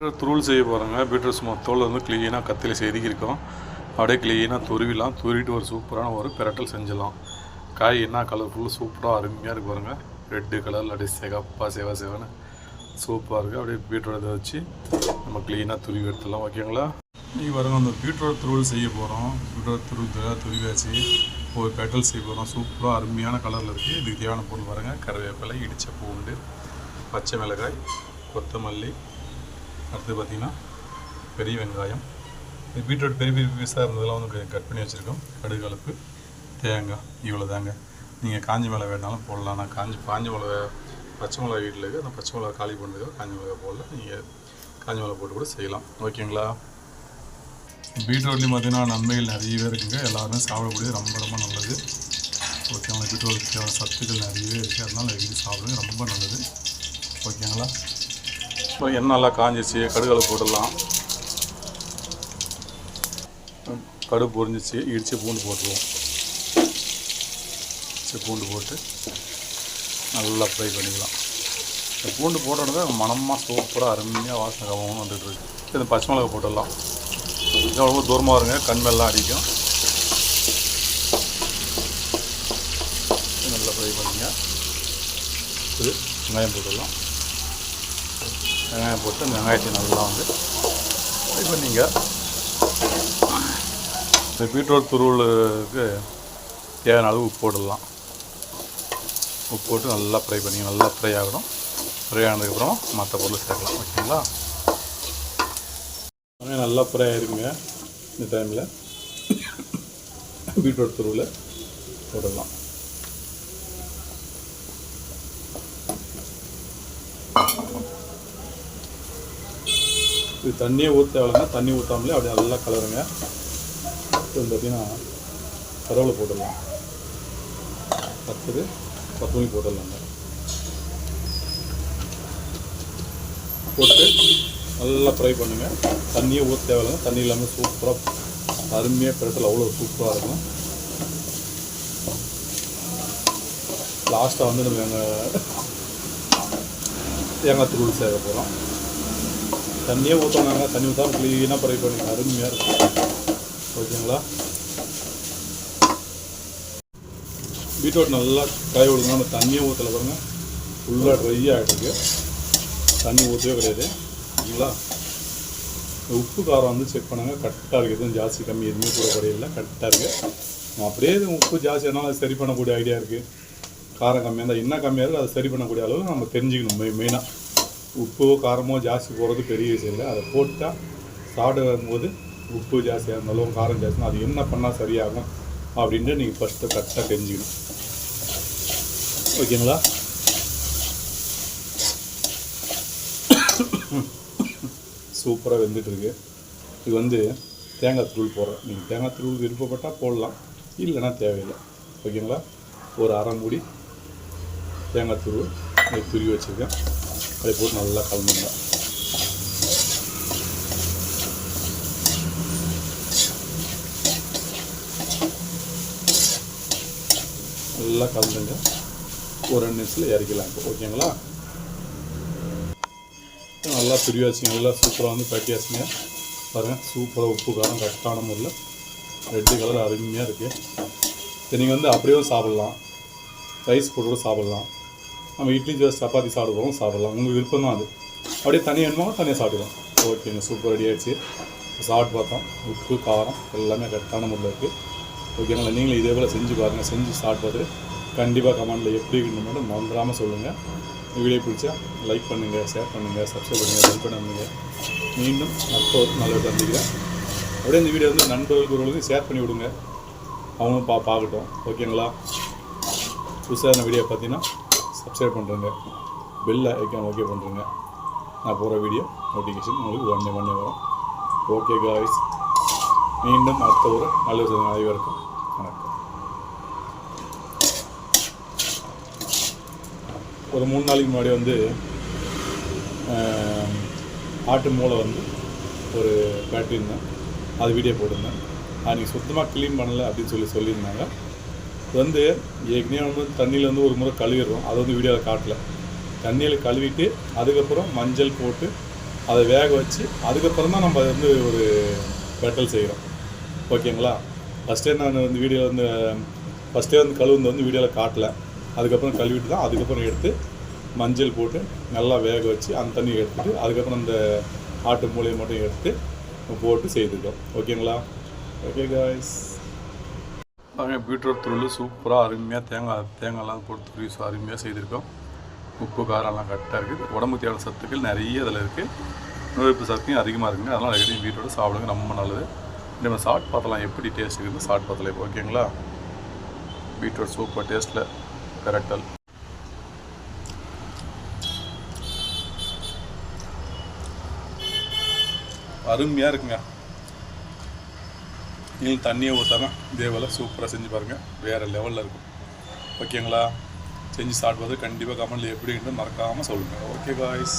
Beetroot செய்ய போகிறோங்க beetroot சும்மா தோல் வந்து க்ளீனாக கத்தியில் செதுக்கியிருக்கோம் அப்படியே க்ளீனாக துருவிலாம். துருவிட்டு ஒரு சூப்பரான ஒரு பிரட்டல் செஞ்சிடலாம். காய் என்ன கலர்ஃபுல்லாக சூப்பராக அருமையாக இருக்கு பாருங்க. ரெட்டு கலரில் அப்படியே சிகப்பாக சேவா சேவைன்னு. சூப்பராக இருக்குது அப்படியே பீட்ரூட் இதை வச்சு நம்ம க்ளீனாக துருவி எடுத்துடலாம். ஓகேங்களா நீ பாருங்கள் அந்த பீட்ரூட் துருள் செய்ய போகிறோம் பீட்ரூட் துருவி துருவியாச்சு. ஒரு பெட்டல் செய்ய போகிறோம் சூப்பராக அருமையான கலரில் இருக்குது இதுக்கு தேவையான பொருள் பாருங்கள் கருவேப்பிலை இடித்த பூண்டு பச்சை மிளகாய் கொத்தமல்லி அடுத்து பார்த்திங்கன்னா பெரிய வெங்காயம். இது பீட்ரூட் பெரிய பெரிய பீஸாக இருந்ததெல்லாம் வந்து கட் பண்ணி வச்சுருக்கோம். கடுகு கலப்பு தேங்காய் இவ்வளோ தாங்க நீங்கள் காஞ்சி மிளகா வேணாலும் போடலாம். நான் காஞ்சி காஞ்ச மிளகா பச்சை மிளகா வீட்டில் இருக்குது அந்த பச்சை மிளகா காலி பண்ணுறதுக்கு காஞ்சி மிளகா போடல. நீங்கள் காஞ்சி மிளகா போட்டு கூட செய்யலாம். ஓகேங்களா? பீட்ரூட்லேயும் பார்த்தீங்கன்னா நன்மைகள் நிறையவே இருக்குங்க. எல்லாருமே சாப்பிடக்கூடியது ரொம்ப ரொம்ப நல்லது. ஓகேங்களா? பீட்ரூட் சத்துக்கள் நிறையவே இருக்குது அதனால் இது சாப்பிடுங்க ரொம்ப நல்லது. ஓகேங்களா? ஸோ எண்ணெய் நல்லா காஞ்சிச்சு கடுகளை போட்டுடலாம். கடுகு பொரிஞ்சிச்சு இடித்து பூண்டு போட்டுருவோம். இடிச்சு பூண்டு போட்டு நல்லா ஃப்ரை பண்ணிக்கலாம். இந்த பூண்டு போட்டோன்னே மனமாக சூப்பராக அருமையாக வாசனை கவனம் வந்துட்டுருக்கு இந்த பச்சை மிளகா போட்டுடலாம். எவ்வளோ தூரமாக இருங்க கண் அடிக்கும். நல்லா ஃப்ரை பண்ணிங்க. இது வெங்காயம் போட்டுடலாம். வெங்காயம் போட்டு வெங்காயத்தை நல்லா வந்து ஃப்ரை பண்ணிங்க. இந்த பீட்ரூட் துருவலுக்கு தேவையான அளவு உப்பு போடலாம். உப்பு போட்டு நல்லா ஃப்ரை பண்ணிங்க. நல்லா ஃப்ரை ஆகணும். ஃப்ரை ஆனதுக்கப்புறம் மற்ற பொருள் சேர்க்கலாம். ஓகேங்களா? வெங்காயம் நல்லா ஃப்ரை ஆயிருக்குங்க இந்த டைமில் பீட்ரூட் துருவில் போடலாம். இது தண்ணியே ஊற்ற தேவையில்லைங்க தண்ணி ஊற்றாமலே அப்படியே நல்லா கலருங்க. வந்து பார்த்தீங்கன்னா கருவேலை போட்டுடலாம். பத்துது மணி போட்டுடலாங்க. போட்டு நல்லா ஃப்ரை பண்ணுங்கள் தண்ணியே ஊற்ற தேவையில்லைங்க தண்ணி இல்லாமல் சூப்பராக அருமையாக பிரட்டல் அவ்வளோ சூப்பராக இருக்கும். லாஸ்ட்டாக வந்து நம்ம எங்கள் தேங்காய் தூள் சேர்க்க போகிறோம் தண்ணியே ஊற்றணாங்க தண்ணி ஊற்றா க்ளீனாக ஃப்ரை பண்ணிங்க அருமையாக இருக்கும் ஓகேங்களா? பீட்ரூட் நல்லா காய விடுங்க நம்ம தண்ணியே ஊற்றல பாருங்கள் ஃபுல்லாக ட்ரை ஆகிட்டுருக்கு தண்ணி ஊற்றவே கிடையாது. ஓகேங்களா? உப்பு காரம் வந்து செக் பண்ணாங்க. கரெக்டாக இருக்குது. எதுவும் ஜாஸ்தி கம்மி எதுவுமே கூட குறையில. கரெக்டாக இருக்குது அப்படியே உப்பு ஜாஸ்தி ஆனால் அது சரி பண்ணக்கூடிய ஐடியா இருக்குது காரம் கம்மியாக இருந்தால் என்ன கம்மியாக இருக்குது அதை சரி பண்ணக்கூடிய அளவு நம்ம தெரிஞ்சுக்கணும் மெயினாக உப்போ காரமோ ஜாஸ்தி போடுறது பெரிய விஷயம் இல்லை. அதை போட்டால் சாப்பிட வரும்போது உப்பு ஜாஸ்தியாக இருந்தாலும் காரம் ஜாஸ்தியாக அது என்ன பண்ணால் சரியாகும் அப்படின்ட்டு நீங்கள் ஃபஸ்ட்டு கரெக்டாக தெரிஞ்சுக்கணும். ஓகேங்களா? சூப்பராக வெந்துட்டுருக்கு இது வந்து தேங்காய் தூள் போடுறேன் நீங்கள் தேங்காய் தூள் விருப்பப்பட்டால் போடலாம். இல்லைன்னா தேவையில்லை. ஓகேங்களா? ஒரு அரை மூடி தேங்காய் தூள் துருவி வச்சுருக்கேன். அதை போட்டு நல்லா கலந்துங்க நல்லா கலந்துங்க ஒரு ரெண்டு நிமிஷத்தில் இறக்கலாம் இப்போ. ஓகேங்களா நல்லா பிரிவாச்சுங்க நல்லா சூப்பராக வந்து கட்டியாச்சுங்க. பாருங்கள் சூப்பராக உப்பு காரம் கரெக்டான முறையில். ரெட்டு கலர் அருமையாக இருக்குது நீங்கள் வந்து அப்படியே சாப்பிட்லாம். ரைஸ் போட்டு கூட சாப்பிட்லாம். நம்ம இட்லி தோசை சப்பாத்தி சாப்பிடுவோம் சாப்பிடலாம். உங்களுக்கு விருப்பம் தான் அது. அப்படியே தனியாக வேணுமா? தனியாக சாப்பிடுவோம் ஓகேங்க சூப்பர் ரெடி ஆகிடுச்சு சாப்பிட்டு பார்த்தோம். உப்பு காரம் எல்லாமே கரெக்டான முறையில் இருக்குது ஓகேங்களா நீங்களும் இதே போல் செஞ்சு பாருங்கள் செஞ்சு சாப்பிட்டு பார்த்துட்டு கண்டிப்பாக கமெண்டில் எப்படி இருக்குன்னு மட்டும் மறந்துடாமல் சொல்லுங்கள் இந்த வீடியோ பிடிச்சா லைக் பண்ணுங்கள் ஷேர் பண்ணுங்கள் சப்ஸ்கிரைப் பண்ணுங்கள் லைக் பண்ணுங்க மீண்டும் அடுத்த ஒரு நல்ல தந்திக்கிறேன் அப்படியே இந்த வீடியோ வந்து நண்பர்களுக்கு ஒருவர்களுக்கு ஷேர் பண்ணி விடுங்க. அவங்களும் பா பார்க்கட்டும். ஓகேங்களா புதுசான வீடியோ பார்த்தீங்கன்னா சப்ஸ்கிரைப் பண்ணுறேங்க பெல் ஐக்கான் ஓகே பண்ணுறேங்க நான் போகிற வீடியோ நோட்டிஃபிகேஷன் உங்களுக்கு ஒன்றே ஒன்றே வரும். ஓகே காய்ஸ் மீண்டும் அடுத்த ஒரு நல்ல விஷயம் வணக்கம். ஒரு மூணு நாளைக்கு முன்னாடி வந்து ஆட்டு மூளை வந்து ஒரு காட்டியிருந்தேன் அது வீடியோ போட்டிருந்தேன். நீங்கள் சுத்தமாக க்ளீன் பண்ணலை அப்படின்னு சொல்லி சொல்லியிருந்தாங்க. வந்து ஏற்கனவே வந்து தண்ணியில் வந்து ஒரு முறை கழுவிடுறோம். அதை வந்து வீடியோவில் காட்டல. தண்ணியில் கழுவிட்டு அதுக்கப்புறம் மஞ்சள் போட்டு அதை வேக வச்சு அதுக்கப்புறம் தான் நம்ம வந்து ஒரு பெட்டல் செய்கிறோம் ஓகேங்களா? ஃபஸ்ட்டே நான் வந்து வீடியோவில் வந்து ஃபஸ்ட்டே வந்து கழுவுந்து வந்து வீடியோவில் காட்டல. அதுக்கப்புறம் கழுவிட்டு தான் அதுக்கப்புறம் எடுத்து மஞ்சள் போட்டு நல்லா வேக வச்சு அந்த தண்ணியை எடுத்துட்டு அதுக்கப்புறம் அந்த ஆட்டு மூலையை மட்டும் எடுத்து போட்டு செய்துட்டோம். ஓகேங்களா? ஓகே காய்ஸ் பீட்ரூட் துருள் சூப்பராக அருமையாக தேங்காய் தேங்காய்லாம் போட்டு துருவி அருமையாக செய்திருக்கோம். உப்பு காரம்லாம் கரெக்டாக இருக்குது உடம்பு தேவையான சத்துக்கள் நிறைய இதில் இருக்குது நோய்ப்பு சக்தியும் அதிகமாக இருக்குங்க. அதனால் எதையும் பீட்ரூட் சாப்பிடுங்க ரொம்ப நல்லது. நம்ம சாட் பார்த்தலாம் எப்படி டேஸ்ட் இருக்குது சாட் பார்த்தலாம் ஓகேங்களா பீட்ரூட் சூப்பர் டேஸ்ட்டில் கரெக்டல் அருமையாக இருக்குங்க. நீங்கள் தண்ணியை ஊற்றாம இதே போல் சூப்பராக செஞ்சு பாருங்கள் வேறு லெவலில் இருக்கும். ஓகேங்களா செஞ்சு சாப்பிடுவது கண்டிப்பாக கமெண்டில் எப்படின்னு மறக்காமல் சொல்லுங்கள் ஓகே காய்ஸ்